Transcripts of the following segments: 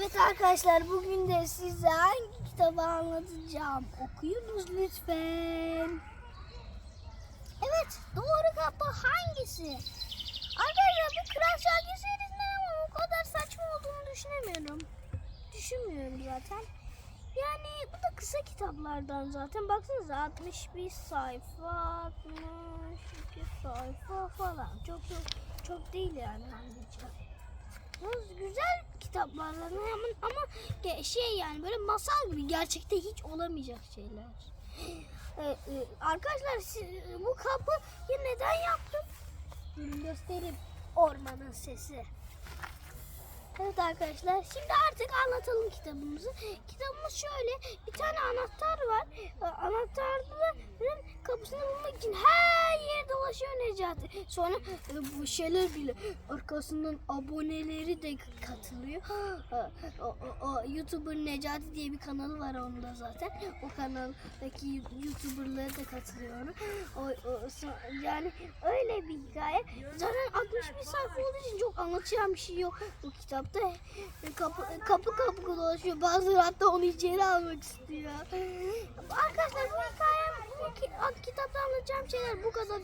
arkadaşlar bugün de size hangi kitabı anlatacağım. Okuyunuz lütfen. Evet doğru kapı hangisi? Arkadaşlar bu Kral Şakir serisinden ama o kadar saçma olduğunu düşünemiyorum. Düşünmüyorum zaten. Yani bu da kısa kitaplardan zaten. Baksanıza 61 sayfa, 62 sayfa falan. Çok çok çok değil yani. Yalnız güzel kitaplardan ama, ama şey yani böyle masal gibi gerçekte hiç olamayacak şeyler. Ee, e, arkadaşlar siz- bu kapıyı neden yaptım? Durun göstereyim. Ormanın sesi. Evet arkadaşlar şimdi artık anlatalım kitabımızı. Kitabımız şöyle bir tane anahtar var. Ee, Anahtarın kapısını bulmak için her yer dolaşıyor Necati. Sonra e, bu şeyler bile arkasından aboneleri de katılıyor. Ha, o, o, o YouTuber Necati diye bir kanalı var onda zaten. O kanaldaki YouTuber'ları da katılıyor ona. O, o, yani öyle bir hikaye. Zaten 61 sayfa olduğu için çok anlatacağım bir şey yok bu kitapta. E, Kapı kapı, kapı dolaşıyor. Bazıları hatta onu içeri almak istiyor. Arkadaşlar bu hikaye bu ki, kitapta anlatacağım şeyler bu kadar.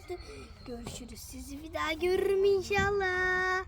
Görüşürüz. Sizi bir daha görürüm inşallah.